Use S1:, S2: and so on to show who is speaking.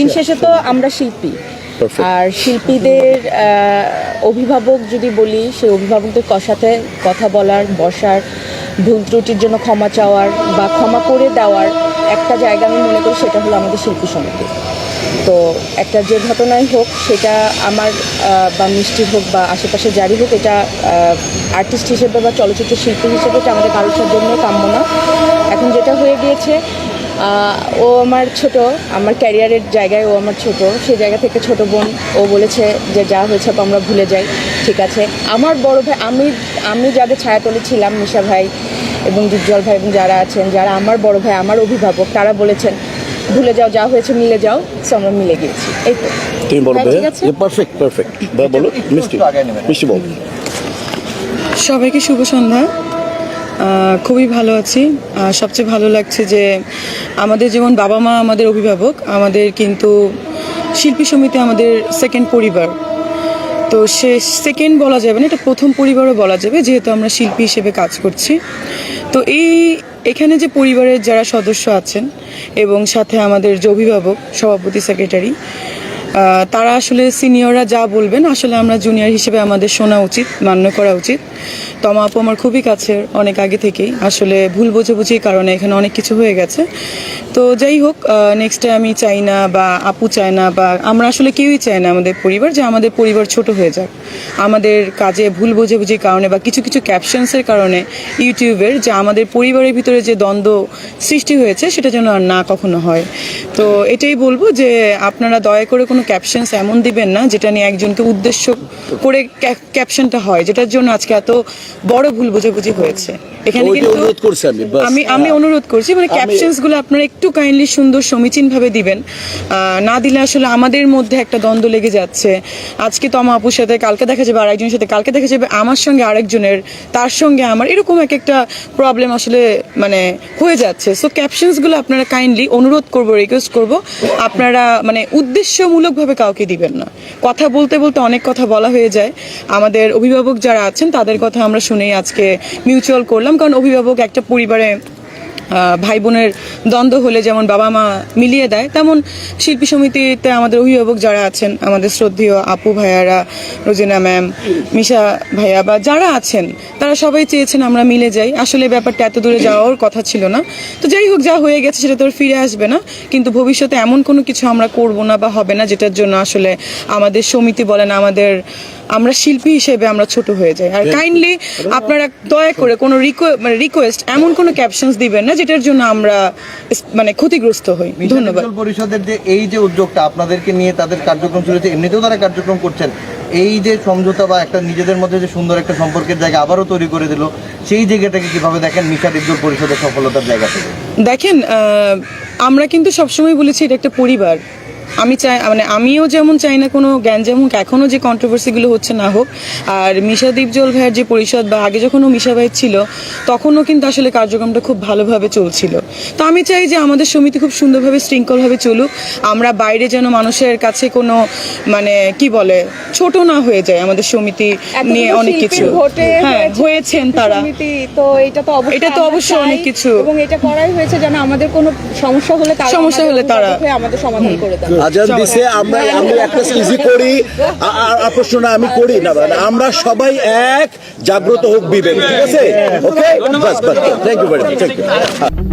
S1: দিন শেষে তো আমরা শিল্পী। আর শিল্পীদের অভিভাবক যদি বলি সেই অভিভাবকদের সাথে কথা বলার বসার ভুল ত্রুটির জন্য ক্ষমা চাওয়ার বা ক্ষমা করে দেওয়ার একটা জায়গা আমি মনে করি সেটা হলো আমাদের শিল্পী সমিতি। তো একটা যে ঘটনাই হোক সেটা আমার বা মিষ্টি হোক বা আশেপাশে জারি হোক এটা আর্টিস্ট হিসেবে বা চলচ্চিত্র শিল্পী হিসেবে এটা আমাদের কারোর জন্য কাম্য না। এখন যেটা হয়ে গিয়েছে ও আমার ছোট আমার ক্যারিয়ারের জায়গায় ও আমার ছোট। সেই জায়গা থেকে ছোট বোন ও বলেছে যে যা হয়েছে আমরা ভুলে যাই ঠিক আছে। আমার বড় ভাই আমি আমি যাদের ছায়াতলে ছিলাম মিশা ভাই এবং উজ্জ্বল ভাই এবং যারা আছেন যারা আমার বড় ভাই আমার অভিভাবক তারা বলেছেন ভুলে যাও যা হয়েছে মিলে যাও সো আমরা মিলে গিয়েছি। এই তো।
S2: তুমি বলো
S1: হ্যাঁ, ঠিক আছে।
S2: পারফেক্ট পারফেক্ট বলো মিষ্টি। মিষ্টি বল।
S3: সবাইকে শুভ সন্ধ্যা। খুবই ভালো আছি। সবচেয়ে ভালো লাগছে যে আমাদের যেমন বাবা মা আমাদের অভিভাবক, আমাদের কিন্তু শিল্পী সমিতি আমাদের সেকেন্ড পরিবার। তো সে সেকেন্ড বলা যাবে না, এটা প্রথম পরিবারও বলা যাবে, যেহেতু আমরা শিল্পী হিসেবে কাজ করছি। তো এই এখানে যে পরিবারের যারা সদস্য আছেন এবং সাথে আমাদের যে অভিভাবক, সভাপতি সেক্রেটারি তারা আসলে সিনিয়ররা যা বলবেন, আসলে আমরা জুনিয়র হিসেবে আমাদের শোনা উচিত, মান্য করা উচিত। তমা আপু আমার খুবই কাছের, অনেক আগে থেকেই। আসলে ভুল বোঝাবুঝির কারণে এখানে অনেক কিছু হয়ে গেছে। তো যাই হোক নেক্সটে আমি চাই না বা আপু চায় না বা আমরা আসলে কেউই চাই না আমাদের পরিবার, যে আমাদের পরিবার ছোট হয়ে যাক। আমাদের কাজে ভুল বোঝাবুঝির কারণে বা কিছু কিছু ক্যাপশনসের কারণে ইউটিউবের যে আমাদের পরিবারের ভিতরে যে দ্বন্দ্ব সৃষ্টি হয়েছে, সেটা যেন আর না কখনো হয়। তো এটাই বলব যে আপনারা দয়া করে কোনো ক্যাপশনস এমন দিবেন না যেটা নিয়ে একজনকে উদ্দেশ্য করে ক্যাপশনটা হয় যেটার জন্য আজকে এত বড় ভুল বোঝাবুঝি হয়েছে। এখানে কিন্তু
S2: আমি,
S3: আমি আমি অনুরোধ করছি মানে ক্যাপশনসগুলো আপনারা একটু কাইন্ডলি সুন্দর সমীচীন ভাবে দিবেন না দিলে আসলে আমাদের মধ্যে একটা দ্বন্দ্ব লেগে যাচ্ছে। আজকে তমা আপুর সাথে কালকে দেখা যাবে আরেকজনের সাথে কালকে দেখা যাবে আমার সঙ্গে আরেকজনের তার সঙ্গে আমার এরকম এক একটা প্রবলেম আসলে মানে হয়ে যাচ্ছে। সো ক্যাপশনসগুলো আপনারা কাইন্ডলি অনুরোধ করব রিকোয়েস্ট করব। আপনারা মানে উদ্দেশ্যমূলকভাবে কাউকে দিবেন না। কথা বলতে বলতে অনেক কথা বলা হয়ে যায়। আমাদের অভিভাবক যারা আছেন, তাদের কথা আমরা শুনেই আজকে মিউচুয়াল করলাম। কারণ অভিভাবক একটা পরিবারে ভাই বোনের দ্বন্দ্ব হলে যেমন বাবা মা মিলিয়ে দেয় তেমন শিল্পী সমিতিতে আমাদের অভিভাবক যারা আছেন আমাদের শ্রদ্ধেয় আপু ভাইয়ারা রোজিনা ম্যাম মিশা ভাইয়া বা যারা আছেন তারা সবাই চেয়েছেন আমরা মিলে যাই। আসলে ব্যাপারটা এত দূরে যাওয়ার কথা ছিল না। তো যাই হোক যা হয়ে গেছে সেটা তো ফিরে আসবে না। কিন্তু ভবিষ্যতে এমন কোনো কিছু আমরা করব না বা হবে না যেটার জন্য আসলে আমাদের সমিতি বলেন আমাদের আমরা শিল্পী হিসেবে আমরা ছোট হয়ে যাই। আর কাইন্ডলি আপনারা দয়া করে কোনো মানে রিকোয়েস্ট এমন কোনো ক্যাপশনস দিবেন না যেটার জন্য আমরা মানে ক্ষতিগ্রস্ত হই। ধন্যবাদ।
S4: পরিষদের যে এই যে উদ্যোগটা আপনাদেরকে নিয়ে তাদের কার্যক্রম চলেছে এমনিতেও তারা কার্যক্রম করছেন। এই যে সমঝোতা বা একটা নিজেদের মধ্যে যে সুন্দর একটা সম্পর্কের জায়গা আবারও তৈরি করে দিল সেই জায়গাটাকে কীভাবে দেখেন মিশা উদ্যোগ পরিষদের সফলতার জায়গা থেকে?
S3: দেখেন আহ, আমরা কিন্তু সবসময় বলেছি এটা একটা পরিবার। আমি চাই মানে আমিও যেমন চাই না কোনো জ্ঞান যেমন এখনও যে কন্ট্রোভার্সিগুলো হচ্ছে না হোক আর মিশা দীপজল ভাইয়ের যে পরিষদ বা আগে যখন ও মিশা ভাই ছিল তখনও কিন্তু আসলে কার্যক্রমটা খুব ভালোভাবে চলছিল। তো আমি চাই যে আমাদের সমিতি খুব সুন্দরভাবে শৃঙ্খলভাবে চলুক আমরা বাইরে যেন মানুষের কাছে কোনো মানে কি বলে ছোট না হয়ে যায় আমাদের সমিতি নিয়ে অনেক কিছু। হ্যাঁ হয়েছেন তারা।
S1: তো এটা তো অবশ্যই
S3: এটা তো অবশ্যই অনেক কিছু।
S1: এবং এটা করাই হয়েছে যেন আমাদের কোনো সমস্যা হলে
S3: সমস্যা হলে তারা-
S1: আমাদের সমাধান করে দেয়
S2: আজান দিছে আমরা আমি একটা ইজি করি আর আমি করি না মানে আমরা সবাই এক জাগ্রত হোক বিবেক ঠিক আছে? Okay thank you very much thank you